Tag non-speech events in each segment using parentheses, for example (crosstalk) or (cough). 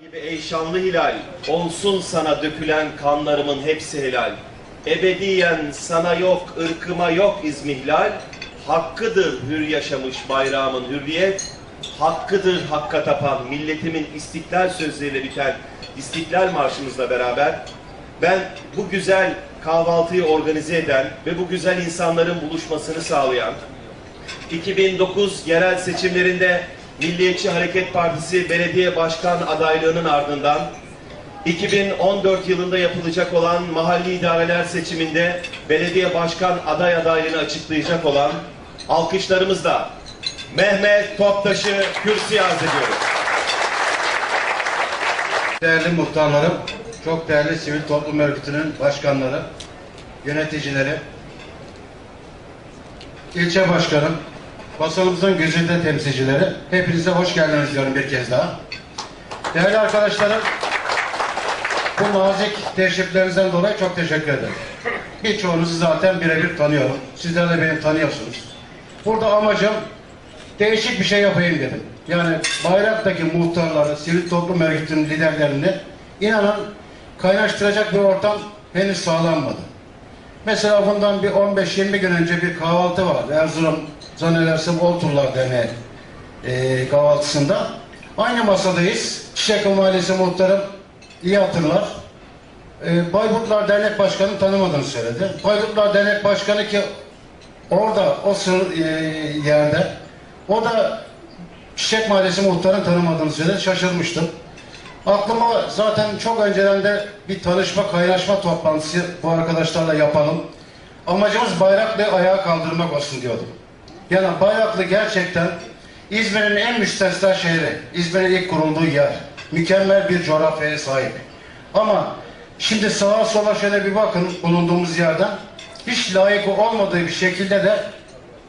gibi ey şanlı hilal, olsun sana dökülen kanlarımın hepsi helal. Ebediyen sana yok, ırkıma yok izmihlal. Hakkıdır hür yaşamış bayrağımın hürriyet. Hakkıdır hakka tapan milletimin istiklal sözleriyle biten İstiklal Marşımızla beraber ben bu güzel kahvaltıyı organize eden ve bu güzel insanların buluşmasını sağlayan 2009 yerel seçimlerinde Milliyetçi Hareket Partisi belediye başkan adaylığının ardından 2014 yılında yapılacak olan mahalli idareler seçiminde belediye başkan aday adaylığını açıklayacak olan alkışlarımızla Mehmet Toptaş'ı kürsüye arz ediyoruz. Değerli muhtarlarım, çok değerli sivil toplum örgütünün başkanları, yöneticileri, ilçe başkanım, basınımızın güzide temsilcileri, hepinize hoş geldiniz diyorum bir kez daha. Değerli arkadaşlarım, bu nazik teşriflerinizden dolayı çok teşekkür ederim. Birçoğunuzu zaten birebir tanıyorum. Sizler de beni tanıyorsunuz. Burada amacım değişik bir şey yapayım dedim. Yani Bayrak'taki muhtarları, sivil toplum örgütünün liderlerini inanın kaynaştıracak bir ortam henüz sağlanmadı. Mesela bundan bir 15-20 gün önce bir kahvaltı vardı. Erzurum zannedersem Olturlar Derneği e, kahvaltısında. Aynı masadayız. Çiçek Mahallesi muhtarım iyi hatırlar. E, Bayburtlar Dernek Başkanı tanımadığını söyledi. Bayburtlar Dernek Başkanı ki orada o sır e, yerde o da Çiçek Mahallesi muhtarını tanımadığını söyledi. Şaşırmıştım. Aklıma zaten çok önceden de bir tanışma, kaynaşma toplantısı bu arkadaşlarla yapalım. Amacımız Bayraklı'yı ayağa kaldırmak olsun diyordum. Yani Bayraklı gerçekten İzmir'in en müstesna şehri. İzmir'in ilk kurulduğu yer. Mükemmel bir coğrafyaya sahip. Ama şimdi sağa sola şöyle bir bakın bulunduğumuz yerden. Hiç layık olmadığı bir şekilde de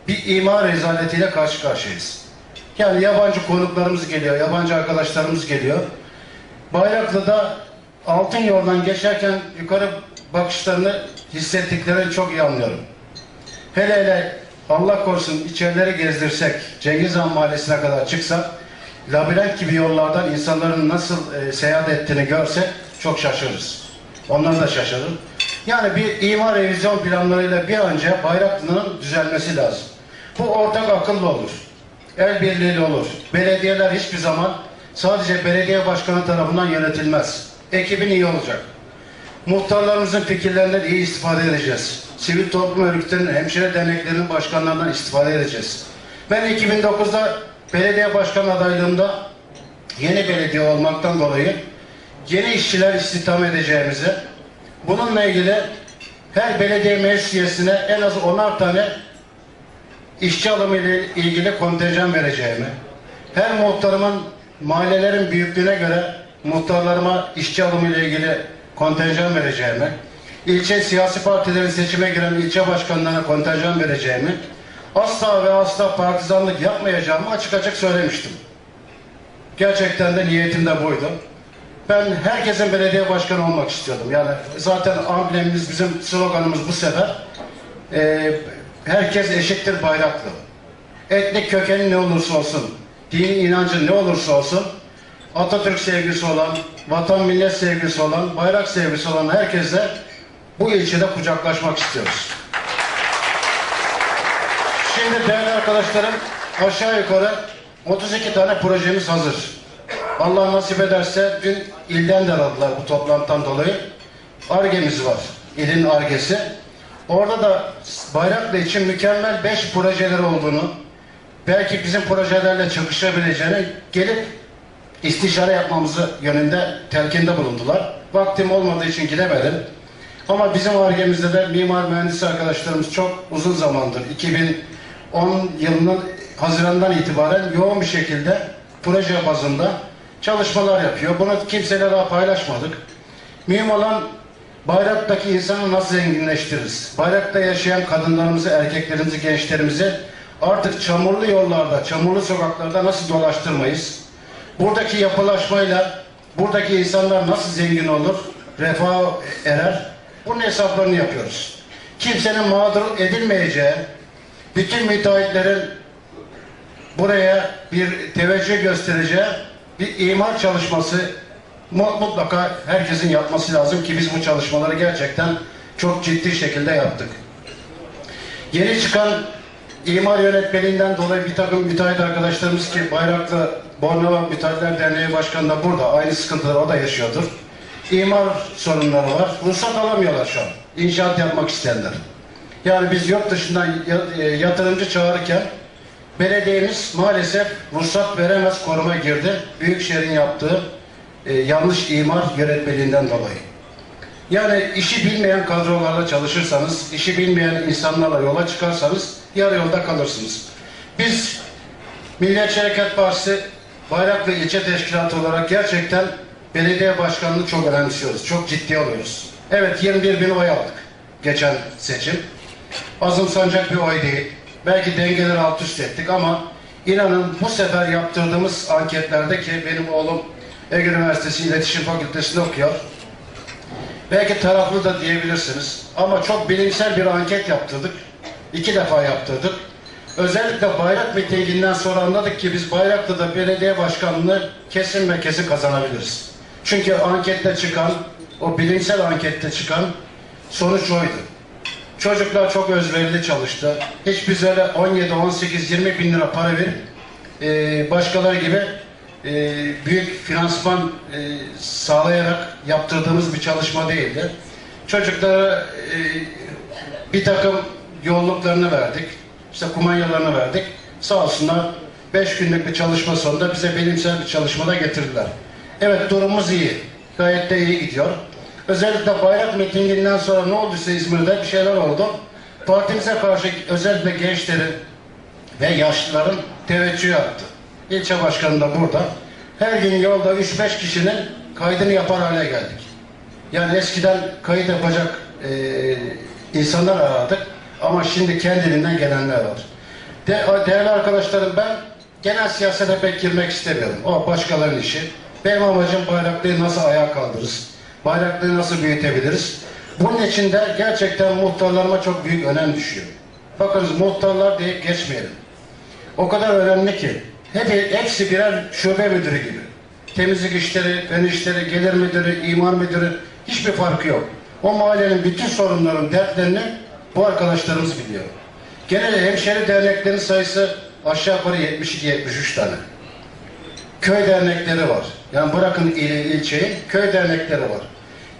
bir imar rezaletiyle karşı karşıyayız. Yani yabancı konuklarımız geliyor, yabancı arkadaşlarımız geliyor. Bayraklı'da altın yoldan geçerken yukarı bakışlarını hissettiklerini çok iyi anlıyorum. Hele hele Allah korusun içerileri gezdirsek, Cengiz Han Mahallesi'ne kadar çıksak, labirent gibi yollardan insanların nasıl e, seyahat ettiğini görsek çok şaşırırız. Onlar da şaşırır. Yani bir imar revizyon planlarıyla bir önce Bayraklı'nın düzelmesi lazım. Bu ortak akıllı olur. El birliğiyle olur. Belediyeler hiçbir zaman sadece belediye başkanı tarafından yönetilmez. Ekibin iyi olacak. Muhtarlarımızın fikirlerinden iyi istifade edeceğiz. Sivil toplum örgütlerinin, hemşire derneklerinin başkanlarından istifade edeceğiz. Ben 2009'da belediye başkan adaylığımda yeni belediye olmaktan dolayı yeni işçiler istihdam edeceğimizi, bununla ilgili her belediye meclis üyesine en az 10'ar tane işçi alımı ile ilgili kontenjan vereceğimi, her muhtarımın mahallelerin büyüklüğüne göre muhtarlarıma işçi alımı ile ilgili kontenjan vereceğimi, ilçe siyasi partilerin seçime giren ilçe başkanlarına kontenjan vereceğimi, asla ve asla partizanlık yapmayacağımı açık açık söylemiştim. Gerçekten de niyetim de buydu. Ben herkesin belediye başkanı olmak istiyordum. Yani zaten amblemimiz, bizim sloganımız bu sefer. Ee, herkes eşittir bayraklı. Etnik kökeni ne olursa olsun, dini inancı ne olursa olsun, Atatürk sevgisi olan, vatan millet sevgisi olan, bayrak sevgisi olan herkesle bu ilçede kucaklaşmak istiyoruz. Şimdi değerli arkadaşlarım aşağı yukarı 32 tane projemiz hazır. Allah nasip ederse dün ilden de aradılar bu toplantıdan dolayı. Argemiz var. İlin argesi. Orada da Bayraklı için mükemmel 5 projeler olduğunu, belki bizim projelerle çakışabileceğini gelip istişare yapmamızı yönünde telkinde bulundular. Vaktim olmadığı için gidemedim. Ama bizim argemizde de mimar mühendis arkadaşlarımız çok uzun zamandır 2010 yılının Haziran'dan itibaren yoğun bir şekilde proje bazında çalışmalar yapıyor. Bunu kimseyle daha paylaşmadık. Mühim olan Bayrak'taki insanı nasıl zenginleştiririz? Bayrak'ta yaşayan kadınlarımızı, erkeklerimizi, gençlerimizi artık çamurlu yollarda, çamurlu sokaklarda nasıl dolaştırmayız? Buradaki yapılaşmayla buradaki insanlar nasıl zengin olur, refah erer? Bunun hesaplarını yapıyoruz. Kimsenin mağdur edilmeyeceği, bütün müteahhitlerin buraya bir teveccüh göstereceği bir imar çalışması mu- mutlaka herkesin yapması lazım ki biz bu çalışmaları gerçekten çok ciddi şekilde yaptık. Yeni çıkan imar yönetmeliğinden dolayı bir takım müteahhit arkadaşlarımız ki Bayraklı Bornova Müteahhitler Derneği Başkanı da burada. Aynı sıkıntıları o da yaşıyordur. İmar sorunları var. Ruhsat alamıyorlar şu an. İnşaat yapmak isteyenler. Yani biz yurt dışından e, yatırımcı çağırırken belediyemiz maalesef ruhsat veremez koruma girdi. Büyükşehir'in yaptığı e, yanlış imar yönetmeliğinden dolayı. Yani işi bilmeyen kadrolarla çalışırsanız, işi bilmeyen insanlarla yola çıkarsanız yarı yolda kalırsınız. Biz Milliyetçi Hareket Partisi Bayraklı İlçe Teşkilatı olarak gerçekten belediye başkanlığı çok önemsiyoruz. Çok ciddi alıyoruz. Evet 21 bin oy aldık geçen seçim. Azımsanacak bir oy değil. Belki dengeleri alt üst ettik ama inanın bu sefer yaptırdığımız anketlerde ki benim oğlum Ege Üniversitesi İletişim Fakültesi'nde okuyor. Belki taraflı da diyebilirsiniz. Ama çok bilimsel bir anket yaptırdık. İki defa yaptırdık. Özellikle bayrak mitinginden sonra anladık ki biz Bayraklı'da belediye başkanlığını kesin ve kesin kazanabiliriz. Çünkü ankette çıkan, o bilimsel ankette çıkan sonuç oydu. Çocuklar çok özverili çalıştı. Hiç biz öyle 17, 18, 20 bin lira para verip e, başkaları gibi e, büyük finansman e, sağlayarak yaptırdığımız bir çalışma değildi. Çocuklara e, bir takım yolluklarını verdik. İşte kumanyalarını verdik. Sağ olsunlar 5 günlük bir çalışma sonunda bize bilimsel bir çalışmada getirdiler. Evet durumumuz iyi. Gayet de iyi gidiyor. Özellikle bayrak mitinginden sonra ne olduysa İzmir'de bir şeyler oldu. Partimize karşı özellikle gençlerin ve yaşlıların teveccühü arttı. İlçe başkanı da burada. Her gün yolda 3-5 kişinin kaydını yapar hale geldik. Yani eskiden kayıt yapacak e, insanlar arardık ama şimdi kendiliğinden gelenler var. De, değerli arkadaşlarım ben genel siyasete pek girmek istemiyorum. O başkalarının işi. Benim amacım bayraklığı nasıl ayağa kaldırırız? Bayraklığı nasıl büyütebiliriz? Bunun için de gerçekten muhtarlarıma çok büyük önem düşüyor. Bakınız muhtarlar deyip geçmeyelim. O kadar önemli ki. Hep, hepsi birer şube müdürü gibi. Temizlik işleri, fen işleri, gelir müdürü, imar müdürü hiçbir farkı yok. O mahallenin bütün sorunların, dertlerini bu arkadaşlarımız biliyor. Genel hemşeri derneklerin sayısı aşağı yukarı 72-73 tane. Köy dernekleri var. Yani bırakın il, ilçeyi, köy dernekleri var.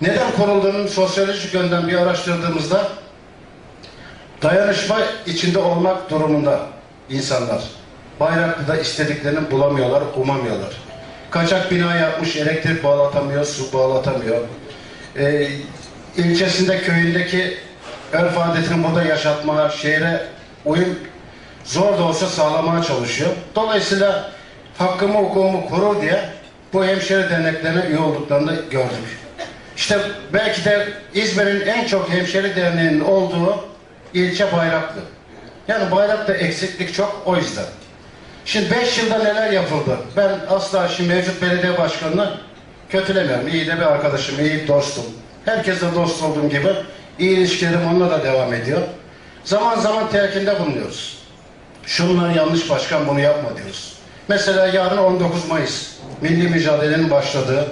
Neden kurulduğunun sosyolojik yönden bir araştırdığımızda dayanışma içinde olmak durumunda insanlar. Bayraklı'da istediklerini bulamıyorlar, umamıyorlar. Kaçak bina yapmış, elektrik bağlatamıyor, su bağlatamıyor. Ee, ilçesinde, köyündeki örf adetini burada yaşatmaya, şehre uyum zor da olsa sağlamaya çalışıyor. Dolayısıyla hakkımı, hukukumu korur diye bu hemşire derneklerine üye olduklarını gördük. İşte belki de İzmir'in en çok hemşeri derneğinin olduğu ilçe Bayraklı. Yani Bayrak'ta eksiklik çok o yüzden. Şimdi 5 yılda neler yapıldı? Ben asla şimdi mevcut belediye başkanını kötülemiyorum. İyi de bir arkadaşım, iyi bir dostum. Herkesle dost olduğum gibi iyi ilişkilerim onunla da devam ediyor. Zaman zaman telkinde bulunuyoruz. Şunlar yanlış başkan bunu yapma diyoruz. Mesela yarın 19 Mayıs milli mücadelenin başladığı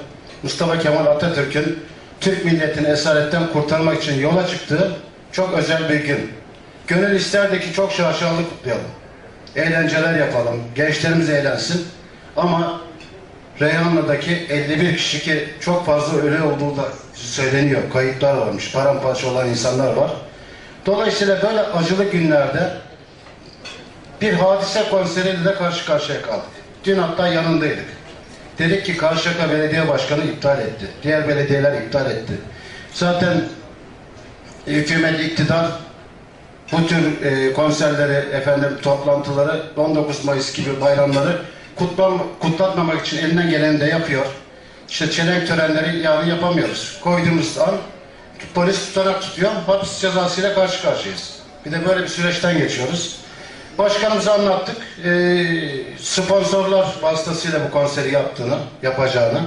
Mustafa Kemal Atatürk'ün Türk milletini esaretten kurtarmak için yola çıktığı çok özel bir gün. Gönül isterdi ki çok şaşalı kutlayalım. Eğlenceler yapalım, gençlerimiz eğlensin. Ama Reyhanlı'daki 51 kişi ki çok fazla ölü olduğu da söyleniyor. Kayıplar varmış, paramparça olan insanlar var. Dolayısıyla böyle acılı günlerde bir hadise konseriyle de karşı karşıya kaldık. Dün hatta yanındaydık. Dedik ki Karşıyaka Belediye Başkanı iptal etti. Diğer belediyeler iptal etti. Zaten hükümet, iktidar bu tür e, konserleri, efendim toplantıları, 19 Mayıs gibi bayramları kutlam, kutlatmamak için elinden geleni de yapıyor. İşte çelenk törenleri yarın yapamıyoruz. Koyduğumuz an polis tutanak tutuyor, hapis cezasıyla karşı karşıyayız. Bir de böyle bir süreçten geçiyoruz. Başkanımıza anlattık. Ee, sponsorlar vasıtasıyla bu konseri yaptığını, yapacağını,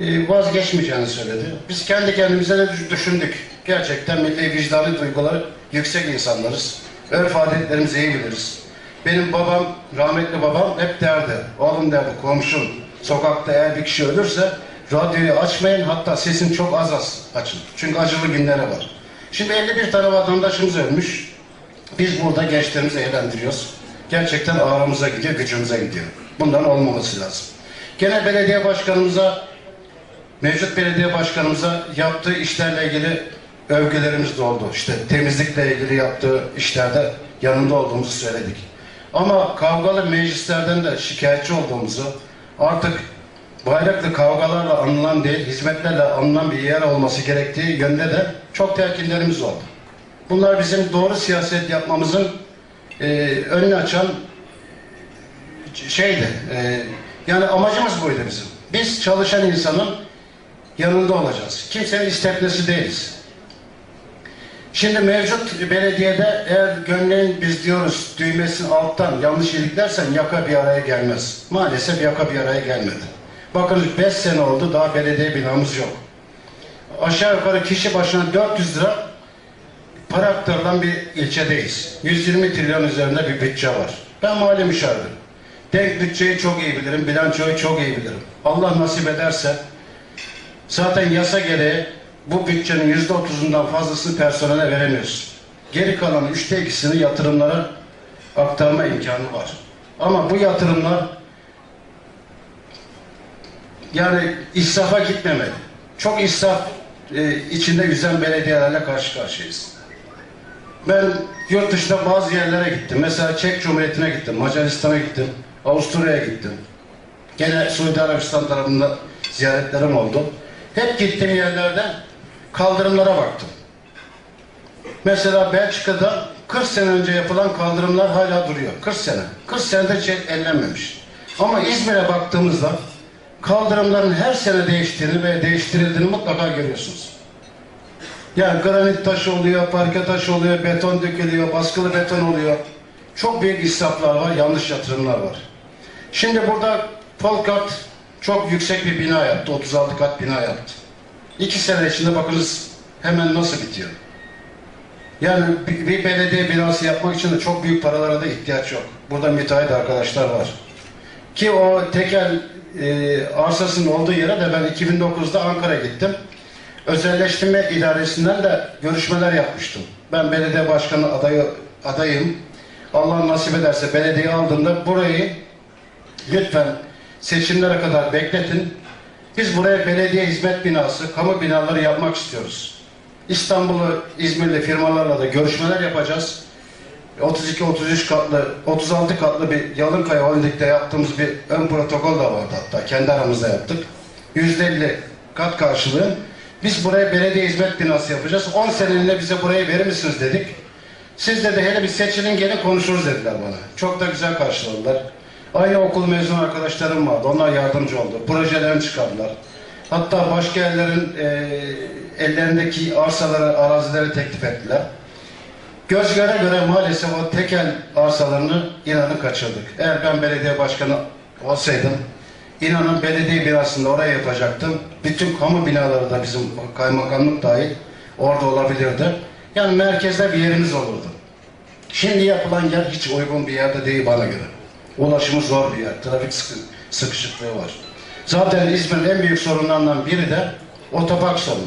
e, vazgeçmeyeceğini söyledi. Biz kendi kendimize de düş- düşündük. Gerçekten milli vicdanı duyguları yüksek insanlarız. Örf adetlerimizi iyi biliriz. Benim babam, rahmetli babam hep derdi. Oğlum derdi komşun sokakta eğer bir kişi ölürse radyoyu açmayın hatta sesin çok az az açın. Çünkü acılı günleri var. Şimdi 51 tane vatandaşımız ölmüş. Biz burada gençlerimizi eğlendiriyoruz. Gerçekten ağrımıza gidiyor, gücümüze gidiyor. Bundan olmaması lazım. Gene belediye başkanımıza, mevcut belediye başkanımıza yaptığı işlerle ilgili övgülerimiz de oldu. İşte temizlikle ilgili yaptığı işlerde yanında olduğumuzu söyledik. Ama kavgalı meclislerden de şikayetçi olduğumuzu, artık bayraklı kavgalarla anılan değil, hizmetlerle anılan bir yer olması gerektiği yönde de çok telkinlerimiz oldu. Bunlar bizim doğru siyaset yapmamızın e, önünü açan şeydi. e, yani amacımız buydu bizim. Biz çalışan insanın yanında olacağız. Kimsenin isteknesi değiliz. Şimdi mevcut belediyede eğer gömleğin biz diyoruz düğmesini alttan yanlış iliklersen yaka bir araya gelmez. Maalesef yaka bir araya gelmedi. Bakın 5 sene oldu daha belediye binamız yok. Aşağı yukarı kişi başına 400 lira para aktarılan bir ilçedeyiz. 120 trilyon üzerinde bir bütçe var. Ben mali müşavirim. Denk bütçeyi çok iyi bilirim, bilançoyu çok iyi bilirim. Allah nasip ederse zaten yasa gereği bu bütçenin yüzde otuzundan fazlasını personele veremiyoruz. Geri kalan üçte ikisini yatırımlara aktarma imkanı var. Ama bu yatırımlar yani israfa gitmemeli. Çok israf e, içinde yüzen belediyelerle karşı karşıyayız. Ben yurt dışında bazı yerlere gittim. Mesela Çek Cumhuriyeti'ne gittim, Macaristan'a gittim, Avusturya'ya gittim. Gene Suudi Arabistan tarafında ziyaretlerim oldu. Hep gittiğim yerlerde kaldırımlara baktım. Mesela Belçika'da 40 sene önce yapılan kaldırımlar hala duruyor. 40 sene. 40 senede hiç ellenmemiş. Ama İzmir'e baktığımızda kaldırımların her sene değiştiğini ve değiştirildiğini mutlaka görüyorsunuz. Yani granit taşı oluyor, parke taşı oluyor, beton dökülüyor, baskılı beton oluyor. Çok büyük israflar var, yanlış yatırımlar var. Şimdi burada Folkat çok yüksek bir bina yaptı, 36 kat bina yaptı. İki sene içinde bakınız hemen nasıl bitiyor. Yani bir, belediye binası yapmak için de çok büyük paralara da ihtiyaç yok. Burada müteahhit arkadaşlar var. Ki o tekel e, arsasının olduğu yere de ben 2009'da Ankara'ya gittim. Özelleştirme idaresinden de görüşmeler yapmıştım. Ben belediye başkanı adayı, adayım. Allah nasip ederse belediye aldığımda burayı lütfen seçimlere kadar bekletin. Biz buraya belediye hizmet binası, kamu binaları yapmak istiyoruz. İstanbul'u, İzmir'li firmalarla da görüşmeler yapacağız. 32-33 katlı, 36 katlı bir Yalınkaya Holding'de yaptığımız bir ön protokol da vardı hatta. Kendi aramızda yaptık. %50 kat karşılığı. Biz buraya belediye hizmet binası yapacağız. 10 seneliğine bize burayı verir misiniz dedik. Siz de, de hele bir seçilin gelin konuşuruz dediler bana. Çok da güzel karşıladılar. Aynı okul mezun arkadaşlarım vardı. Onlar yardımcı oldu. Projelerini çıkardılar. Hatta başka yerlerin e, ellerindeki arsaları, arazileri teklif ettiler. Göz göre göre maalesef o tekel arsalarını inanın kaçırdık. Eğer ben belediye başkanı olsaydım inanın belediye binasında oraya yapacaktım. Bütün kamu binaları da bizim kaymakamlık dahil orada olabilirdi. Yani merkezde bir yerimiz olurdu. Şimdi yapılan yer hiç uygun bir yerde değil bana göre. Ulaşımı zor bir yer. Trafik sıkı, sıkışıklığı var. Zaten İzmir'in en büyük sorunlarından biri de otopark sorunu.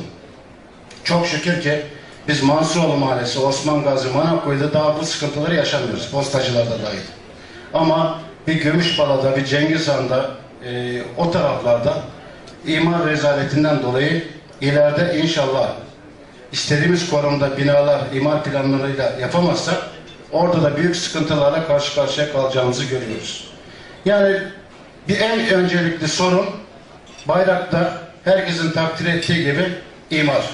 Çok şükür ki biz Mansuroğlu Mahallesi, Osman Gazi, Manakkoy'da daha bu sıkıntıları yaşamıyoruz. Postacılarda dahil. Ama bir Gümüşbala'da, bir Cengizhan'da, e, o taraflarda imar rezaletinden dolayı ileride inşallah istediğimiz konumda binalar imar planlarıyla yapamazsak orada da büyük sıkıntılarla karşı karşıya kalacağımızı görüyoruz. Yani bir en öncelikli sorun Bayrak'ta herkesin takdir ettiği gibi imar.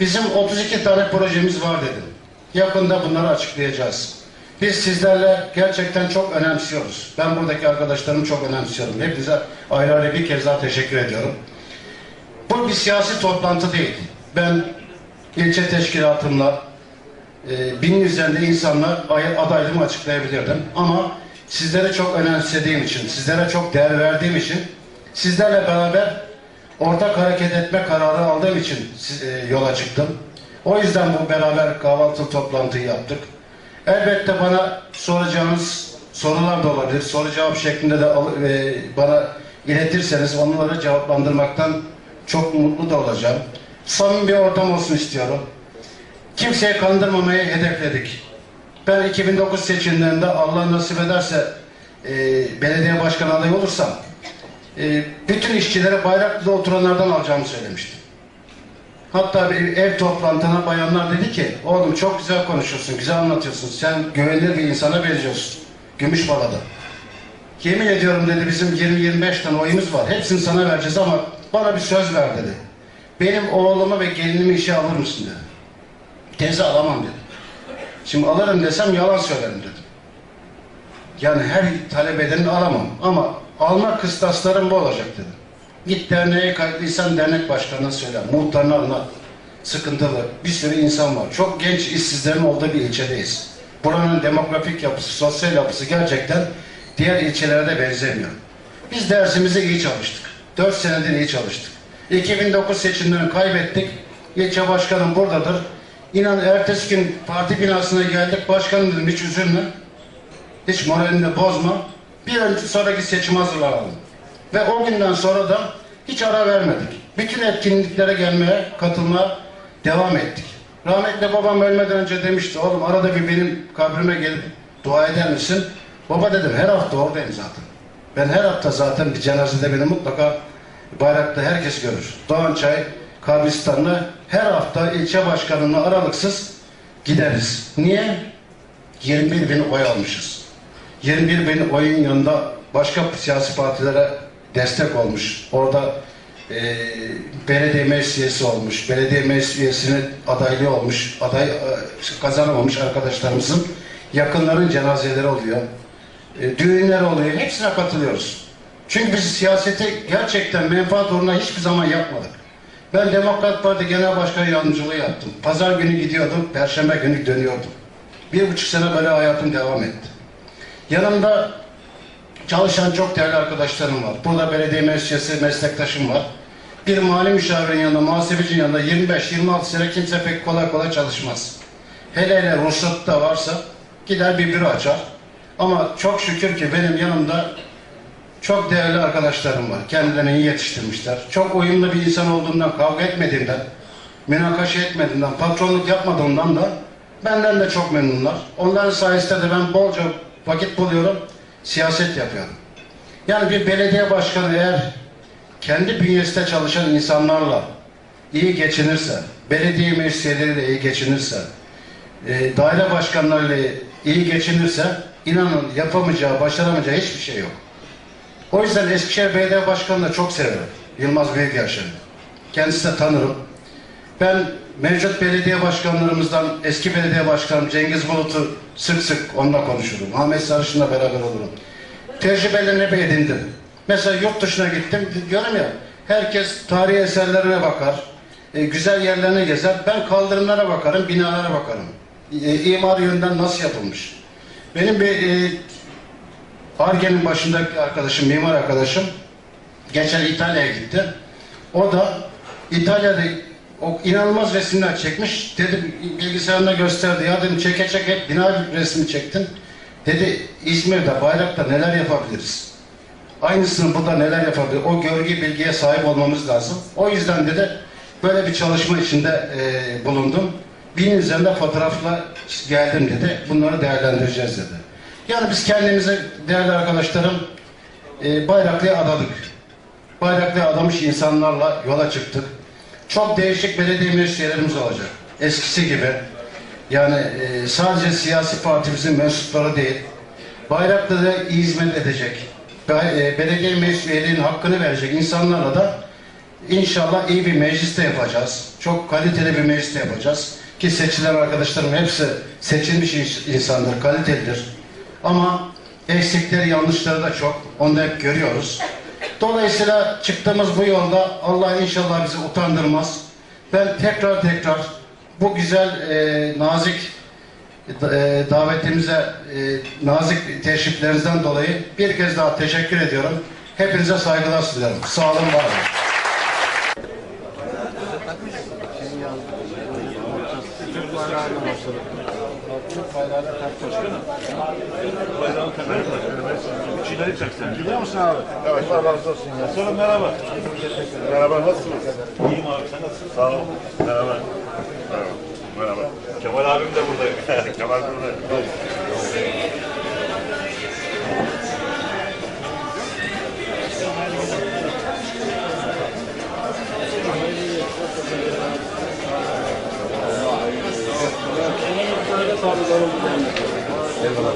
Bizim 32 tane projemiz var dedim. Yakında bunları açıklayacağız. Biz sizlerle gerçekten çok önemsiyoruz. Ben buradaki arkadaşlarımı çok önemsiyorum. Hepinize ayrı ayrı bir kez daha teşekkür ediyorum. Bu bir siyasi toplantı değil. Ben ilçe teşkilatımla e, binin üzerinde insanla ay- adaylığımı açıklayabilirdim. Ama sizlere çok önemsediğim için, sizlere çok değer verdiğim için sizlerle beraber ortak hareket etme kararı aldığım için e, yola çıktım. O yüzden bu beraber kahvaltı toplantıyı yaptık. Elbette bana soracağınız sorular da olabilir. Soru cevap şeklinde de e, bana iletirseniz onları cevaplandırmaktan çok mutlu da olacağım. Samimi bir ortam olsun istiyorum. Kimseyi kandırmamayı hedefledik. Ben 2009 seçimlerinde Allah nasip ederse e, belediye başkanı adayı olursam e, bütün işçilere Bayraklı'da oturanlardan alacağımı söylemiştim. Hatta bir ev toplantına bayanlar dedi ki oğlum çok güzel konuşuyorsun, güzel anlatıyorsun. Sen güvenilir bir insana benziyorsun. Gümüşbala'da. Yemin ediyorum dedi bizim 20-25 tane oyumuz var. Hepsini sana vereceğiz ama bana bir söz ver dedi. Benim oğlumu ve gelinimi işe alır mısın dedi. Teyze alamam dedi. Şimdi alırım desem yalan söylerim dedim. Yani her talep edeni alamam ama alma kıstaslarım bu olacak dedim. Git derneğe kayıtlıysan dernek başkanına söyle. Muhtarına anlat. Sıkıntılı. Bir sürü insan var. Çok genç işsizlerin olduğu bir ilçedeyiz. Buranın demografik yapısı, sosyal yapısı gerçekten diğer ilçelere de benzemiyor. Biz dersimizi iyi çalıştık. 4 senedir iyi çalıştık. 2009 seçimlerini kaybettik. İlçe başkanım buradadır. İnan ertesi gün parti binasına geldik. Başkanım dedim hiç üzülme. Hiç moralini bozma. Bir önce sonraki seçim hazırlanalım. Ve o günden sonra da hiç ara vermedik. Bütün etkinliklere gelmeye, katılmaya devam ettik. Rahmetli babam ölmeden önce demişti, oğlum arada bir benim kabrime gelip dua eder misin? Baba dedim, her hafta oradayım zaten. Ben her hafta zaten bir cenazede beni mutlaka bayrakta herkes görür. Doğançay, kabristanına her hafta ilçe başkanına aralıksız gideriz. Niye? 21 bin oy almışız. 21 bin oyun yanında başka siyasi partilere destek olmuş. Orada e, belediye meclis üyesi olmuş, belediye meclis üyesinin adaylığı olmuş, aday e, kazanamamış arkadaşlarımızın yakınların cenazeleri oluyor. E, düğünler oluyor. Hepsine katılıyoruz. Çünkü biz siyaseti gerçekten menfaat uğruna hiçbir zaman yapmadık. Ben Demokrat Parti Genel Başkanı yardımcılığı yaptım. Pazar günü gidiyordum, Perşembe günü dönüyordum. Bir buçuk sene böyle hayatım devam etti. Yanımda çalışan çok değerli arkadaşlarım var. Burada belediye meclisi meslektaşım var. Bir mali müşavirin yanında, muhasebecinin yanında 25-26 sene kimse pek kolay kolay çalışmaz. Hele hele ruhsatı da varsa gider bir büro açar. Ama çok şükür ki benim yanımda çok değerli arkadaşlarım var. Kendilerini iyi yetiştirmişler. Çok uyumlu bir insan olduğumdan, kavga etmediğimden, münakaşa etmediğimden, patronluk yapmadığımdan da benden de çok memnunlar. Onların sayesinde de ben bolca vakit buluyorum, siyaset yapıyorum. Yani bir belediye başkanı eğer kendi bünyesinde çalışan insanlarla iyi geçinirse, belediye meclis üyeleriyle iyi geçinirse, e, daire başkanlarıyla iyi geçinirse inanın yapamayacağı, başaramayacağı hiçbir şey yok. O yüzden Eskişehir Belediye Başkanı'nı çok severim. Yılmaz Büyükerşen'i. Kendisini tanırım. Ben mevcut belediye başkanlarımızdan eski belediye başkanım Cengiz Bulut'u sık sık onunla konuşurum. Ahmet Sarışın'la beraber olurum. Tecrübelerini hep edindim. Mesela yurt dışına gittim. Diyorum ya herkes tarihi eserlerine bakar. e, güzel yerlerine gezer. Ben kaldırımlara bakarım, binalara bakarım. E, imar yönden nasıl yapılmış. Benim bir e, Arge'nin başındaki arkadaşım, mimar arkadaşım geçen İtalya'ya gitti. O da İtalya'da o inanılmaz resimler çekmiş. Dedim bilgisayarında gösterdi. Ya dedim çeke çeke hep bina resmi çektin. Dedi İzmir'de, Bayrak'ta neler yapabiliriz? Aynısını burada neler yapabiliriz? O görgü bilgiye sahip olmamız lazım. O yüzden dedi böyle bir çalışma içinde e, bulundum. Bin üzerinde fotoğrafla geldim dedi. Bunları değerlendireceğiz dedi. Yani biz kendimize değerli arkadaşlarım e, Bayraklı'ya adadık. Bayraklı'ya adamış insanlarla yola çıktık. Çok değişik belediye meclis üyelerimiz olacak. Eskisi gibi. Yani e, sadece siyasi partimizin mensupları değil. Bayraklı'da iyi hizmet edecek. E, belediye meclis üyeliğinin hakkını verecek insanlarla da inşallah iyi bir mecliste yapacağız. Çok kaliteli bir mecliste yapacağız. Ki seçilen arkadaşlarım hepsi seçilmiş ins- insandır, kalitelidir. Ama eksikleri, yanlışları da çok. Onu da hep görüyoruz. Dolayısıyla çıktığımız bu yolda Allah inşallah bizi utandırmaz. Ben tekrar tekrar bu güzel, e, nazik e, davetimize, e, nazik teşriflerinizden dolayı bir kez daha teşekkür ediyorum. Hepinize saygılar sunuyorum. Sağ olun, var olun. Bayrağın temel taşı. İçine beni çok seviyor. Biliyor musun abi? Evet. Allah razı olsun ya. Sorun merhaba. Merhaba nasılsınız? İyiyim abi sen nasılsın? Sağ ol. Merhaba. Merhaba. Merhaba. Kemal abim de buradaymış. (laughs) Kemal burada. Eyvallah.